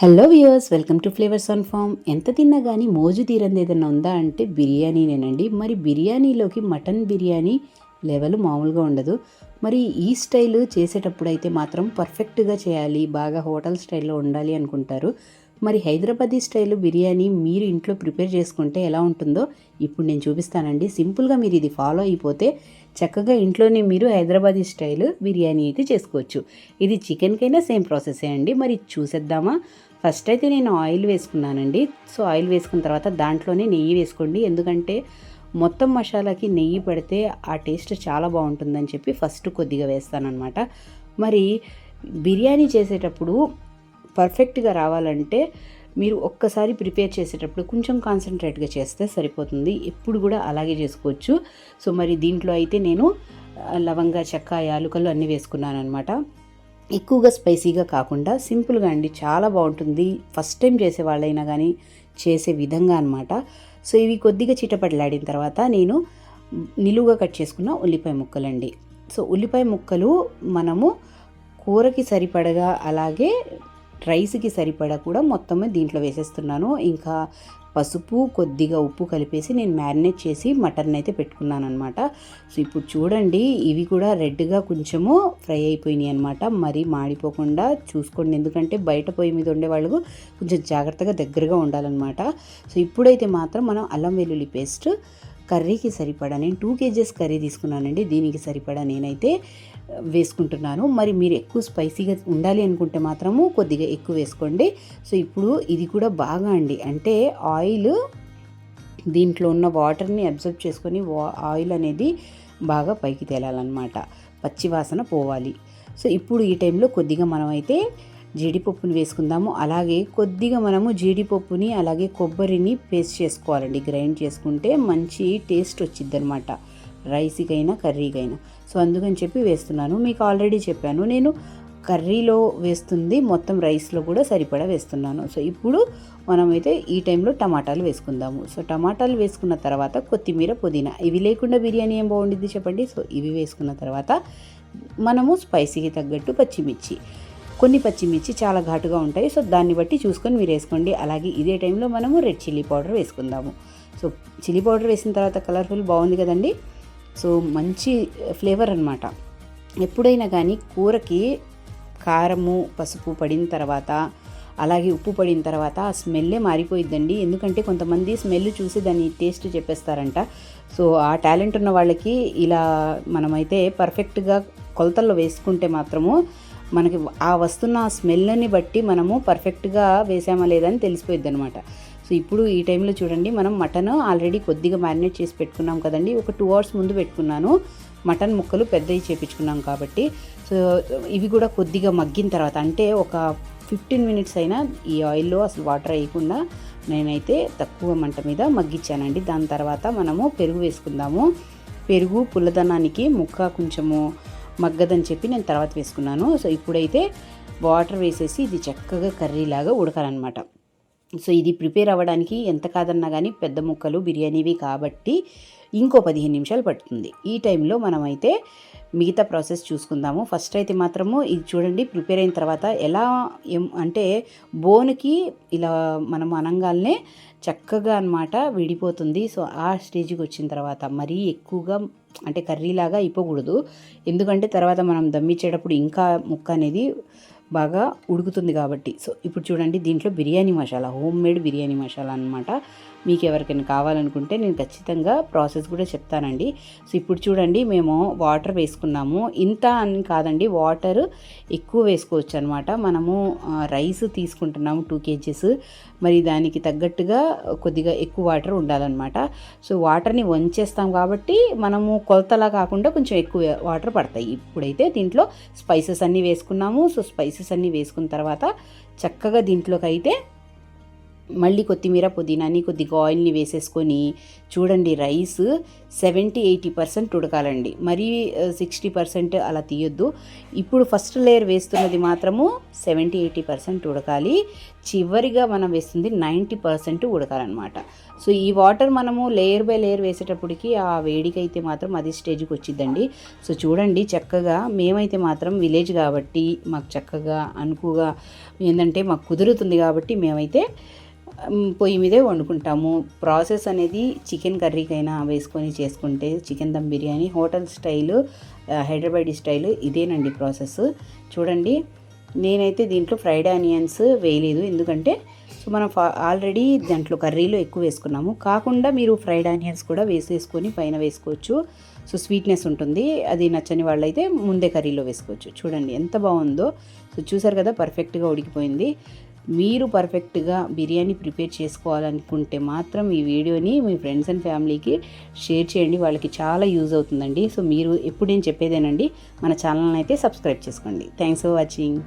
Hello viewers welcome to flavours on farm ఎంత తిన్నా కానీ మోజు తీరంది ఏదైనా ఉందా అంటే బిర్యానీనేనండి మరి బిర్యానీలోకి మటన్ బిర్యానీ లెవెల్ మామూలుగా ఉండదు. మరి ఈ స్టైల్ చేసేటప్పుడు అయితే మాత్రం పర్ఫెక్ట్గా చేయాలి బాగా హోటల్ స్టైల్లో ఉండాలి అనుకుంటారు. మరి హైదరాబాదీ స్టైల్ బిర్యానీ మీరు ఇంట్లో ప్రిపేర్ చేసుకుంటే ఎలా ఉంటుందో ఇప్పుడు నేను చూపిస్తానండి. సింపుల్గా మీరు ఇది ఫాలో అయిపోతే చక్కగా ఇంట్లోనే మీరు హైదరాబాదీ స్టైల్ బిర్యానీ అయితే చేసుకోవచ్చు. ఇది చికెన్కైనా సేమ్ ప్రాసెసే అండి. మరి చూసేద్దామా? ఫస్ట్ అయితే నేను ఆయిల్ వేసుకున్నానండి. సో ఆయిల్ వేసుకున్న తర్వాత దాంట్లోనే నెయ్యి వేసుకోండి. ఎందుకంటే మొత్తం మసాలాకి నెయ్యి పెడితే ఆ టేస్ట్ చాలా బాగుంటుందని చెప్పి ఫస్ట్ కొద్దిగా వేస్తానన్నమాట. మరి బిర్యానీ చేసేటప్పుడు పర్ఫెక్ట్గా రావాలంటే మీరు ఒక్కసారి ప్రిపేర్ చేసేటప్పుడు కొంచెం కాన్సన్ట్రేట్గా చేస్తే సరిపోతుంది. ఎప్పుడు కూడా అలాగే చేసుకోవచ్చు. సో మరి దీంట్లో అయితే నేను లవంగా లవంగ చెక్క యాలుకలు అన్నీ వేసుకున్నాను అనమాట ఎక్కువగా స్పైసీగా కాకుండా సింపుల్గా అండి. చాలా బాగుంటుంది. ఫస్ట్ టైం చేసే వాళ్ళైనా కానీ చేసే విధంగా అనమాట సో ఇవి కొద్దిగా చిటపటలాడిన తర్వాత నేను నిలువుగా కట్ చేసుకున్న ఉల్లిపాయ ముక్కలండి. సో ఉల్లిపాయ ముక్కలు మనము కూరకి సరిపడగా అలాగే రైస్కి సరిపడా కూడా మొత్తం దీంట్లో వేసేస్తున్నాను. ఇంకా పసుపు కొద్దిగా ఉప్పు కలిపేసి నేను మ్యారినేట్ చేసి మటన్ అయితే పెట్టుకున్నాను అనమాట సో ఇప్పుడు చూడండి ఇవి కూడా రెడ్గా కొంచెము ఫ్రై అయిపోయినాయి అనమాట మరీ మాడిపోకుండా చూసుకోండి. ఎందుకంటే బయట పొయ్యి మీద ఉండే వాళ్ళు కొంచెం జాగ్రత్తగా దగ్గరగా ఉండాలన్నమాట. సో ఇప్పుడైతే మాత్రం మనం అల్లం వెల్లుల్లి పేస్ట్ కర్రీకి సరిపడా నేను టూ కేజెస్ కర్రీ తీసుకున్నానండి దీనికి సరిపడా నేనైతే వేసుకుంటున్నాను. మరి మీరు ఎక్కువ స్పైసీగా ఉండాలి అనుకుంటే మాత్రము కొద్దిగా ఎక్కువ వేసుకోండి. సో ఇప్పుడు ఇది కూడా బాగా అండి. అంటే ఆయిల్ దీంట్లో ఉన్న వాటర్ని అబ్జర్వ్ చేసుకొని వా ఆయిల్ అనేది బాగా పైకి తేలాలన్నమాట. పచ్చి వాసన పోవాలి. సో ఇప్పుడు ఈ టైంలో కొద్దిగా మనమైతే జీడిపప్పుని వేసుకుందాము. అలాగే కొద్దిగా మనము జీడిపప్పుని అలాగే కొబ్బరిని పేస్ట్ చేసుకోవాలండి. గ్రైండ్ చేసుకుంటే మంచి టేస్ట్ వచ్చింది అనమాట రైస్కైనా కర్రీకైనా. సో అందుకని చెప్పి వేస్తున్నాను. మీకు ఆల్రెడీ చెప్పాను. నేను కర్రీలో వేస్తుంది మొత్తం రైస్లో కూడా సరిపడా వేస్తున్నాను. సో ఇప్పుడు మనమైతే ఈ టైంలో టమాటాలు వేసుకుందాము. సో టమాటాలు వేసుకున్న తర్వాత కొత్తిమీర పుదీనా. ఇవి లేకుండా బిర్యానీ ఏం బాగుండిద్ది చెప్పండి? సో ఇవి వేసుకున్న తర్వాత మనము స్పైసీకి తగ్గట్టు పచ్చిమిర్చి. కొన్ని పచ్చిమిర్చి చాలా ఘాటుగా ఉంటాయి. సో దాన్ని బట్టి చూసుకొని మీరు వేసుకోండి. అలాగే ఇదే టైంలో మనము రెడ్ చిల్లీ పౌడర్ వేసుకుందాము. సో చిల్లీ పౌడర్ వేసిన తర్వాత కలర్ఫుల్ బాగుంది కదండి. సో మంచి ఫ్లేవర్ అనమాట ఎప్పుడైనా కానీ కూరకి కారము పసుపు పడిన తర్వాత అలాగే ఉప్పు పడిన తర్వాత ఆ స్మెల్లే మారిపోయిద్దండి. ఎందుకంటే కొంతమంది స్మెల్ చూసి దాని టేస్ట్ చెప్పేస్తారంట. సో ఆ టాలెంట్ ఉన్న వాళ్ళకి ఇలా మనమైతే పర్ఫెక్ట్గా కొలతల్లో వేసుకుంటే మాత్రము మనకి ఆ వస్తున్న స్మెల్ని బట్టి మనము పర్ఫెక్ట్గా వేసామా లేదని తెలిసిపోయింది తెలిసిపోయిద్ది అనమాట సో ఇప్పుడు ఈ టైంలో చూడండి మనం మటన్ ఆల్రెడీ కొద్దిగా మ్యారినేట్ చేసి పెట్టుకున్నాం కదండి. ఒక టూ అవర్స్ ముందు పెట్టుకున్నాను. మటన్ ముక్కలు పెద్దవి చేపించుకున్నాం కాబట్టి. సో ఇవి కూడా కొద్దిగా మగ్గిన తర్వాత అంటే ఒక ఫిఫ్టీన్ మినిట్స్ అయినా ఈ ఆయిల్లో అసలు వాటర్ వేయకుండా నేనైతే తక్కువ మంట మీద మగ్గించానండి దాని తర్వాత మనము పెరుగు వేసుకుందాము. పెరుగు పుల్లదనానికి ముక్క కొంచెము మగ్గదని చెప్పి నేను తర్వాత వేసుకున్నాను. సో ఇప్పుడైతే వాటర్ వేసేసి ఇది చక్కగా కర్రీలాగా ఉడకాలన్నమాట. సో ఇది ప్రిపేర్ అవ్వడానికి ఎంత కాదన్నా కానీ పెద్ద ముక్కలు బిర్యానీవి కాబట్టి ఇంకో పదిహేను నిమిషాలు పడుతుంది. ఈ టైంలో మనమైతే మిగతా ప్రాసెస్ చూసుకుందాము. ఫస్ట్ అయితే మాత్రము ఇది చూడండి ప్రిపేర్ అయిన తర్వాత ఎలా ఏం అంటే బోన్కి ఇలా మనం అనంగానే చక్కగా అన్నమాట విడిపోతుంది. సో ఆ స్టేజ్కి వచ్చిన తర్వాత మరీ ఎక్కువగా అంటే కర్రీలాగా అయిపోకూడదు. ఎందుకంటే తర్వాత మనం దమ్మిచ్చేటప్పుడు ఇంకా ముక్క అనేది బాగా ఉడుకుతుంది కాబట్టి. సో ఇప్పుడు చూడండి దీంట్లో బిర్యానీ మసాలా హోమ్ మేడ్ బిర్యానీ మసాలా అనమాట మీకు ఎవరికైనా కావాలనుకుంటే నేను ఖచ్చితంగా ప్రాసెస్ కూడా చెప్తానండి. సో ఇప్పుడు చూడండి మేము వాటర్ వేసుకున్నాము. ఇంత అని కాదండి వాటర్ ఎక్కువ వేసుకోవచ్చు అనమాట మనము రైస్ తీసుకుంటున్నాము టూ కేజీస్. మరి దానికి తగ్గట్టుగా కొద్దిగా ఎక్కువ వాటర్ ఉండాలన్నమాట. సో వాటర్ని వంచేస్తాం కాబట్టి మనము కొలతలా కాకుండా కొంచెం ఎక్కువ వాటర్ పడతాయి. ఇప్పుడైతే దీంట్లో స్పైసెస్ అన్నీ వేసుకున్నాము. సో స్పైసెస్ అన్నీ వేసుకున్న తర్వాత చక్కగా దీంట్లోకి అయితే మళ్ళీ కొత్తిమీర పుదీనాని కొద్దిగా ఆయిల్ని వేసేసుకొని చూడండి రైస్ సెవెంటీ ఎయిటీ పర్సెంట్ ఉడకాలండి. మరీ సిక్స్టీ పర్సెంట్ అలా తీయొద్దు. ఇప్పుడు ఫస్ట్ లేయర్ వేస్తున్నది మాత్రము సెవెంటీ ఎయిటీ పర్సెంట్ ఉడకాలి. చివరిగా మనం వేస్తుంది నైంటీ పర్సెంట్ ఉడకాలన్నమాట. సో ఈ వాటర్ మనము లేయర్ బై లేయర్ వేసేటప్పటికి ఆ వేడికి అయితే మాత్రం అది స్టేజ్కి వచ్చిందండి సో చూడండి చక్కగా మేమైతే మాత్రం విలేజ్ కాబట్టి మాకు చక్కగా అనుకుగా ఏంటంటే మాకు కుదురుతుంది కాబట్టి మేమైతే పొయ్యి మీదే వండుకుంటాము. ప్రాసెస్ అనేది చికెన్ కర్రీకైనా వేసుకొని చేసుకుంటే chicken dum biryani hotel style ఆ, హైదరాబాదీ స్టైలు ఇదేనండి ప్రాసెస్. చూడండి నేనైతే దీంట్లో ఫ్రైడ్ ఆనియన్స్ వేయలేదు. ఎందుకంటే సో మనం ఫా ఆల్రెడీ దాంట్లో కర్రీలో ఎక్కువ వేసుకున్నాము. కాకుండా మీరు ఫ్రైడ్ ఆనియన్స్ కూడా వేసేసుకొని పైన వేసుకోవచ్చు. సో స్వీట్నెస్ ఉంటుంది. అది నచ్చని వాళ్ళైతే ముందే కర్రీలో వేసుకోవచ్చు. చూడండి ఎంత బాగుందో. సో చూసారు కదా పర్ఫెక్ట్గా ఉడికిపోయింది. మీరు పర్ఫెక్ట్గా బిర్యానీ ప్రిపేర్ చేసుకోవాలనుకుంటే మాత్రం ఈ వీడియోని మీ ఫ్రెండ్స్ అండ్ ఫ్యామిలీకి షేర్ చేయండి. వాళ్ళకి చాలా యూజ్ అవుతుందండి. సో మీరు ఎప్పుడు నేను చెప్పేదేనండి మన ఛానల్ని అయితే సబ్స్క్రైబ్ చేసుకోండి. Thanks for watching.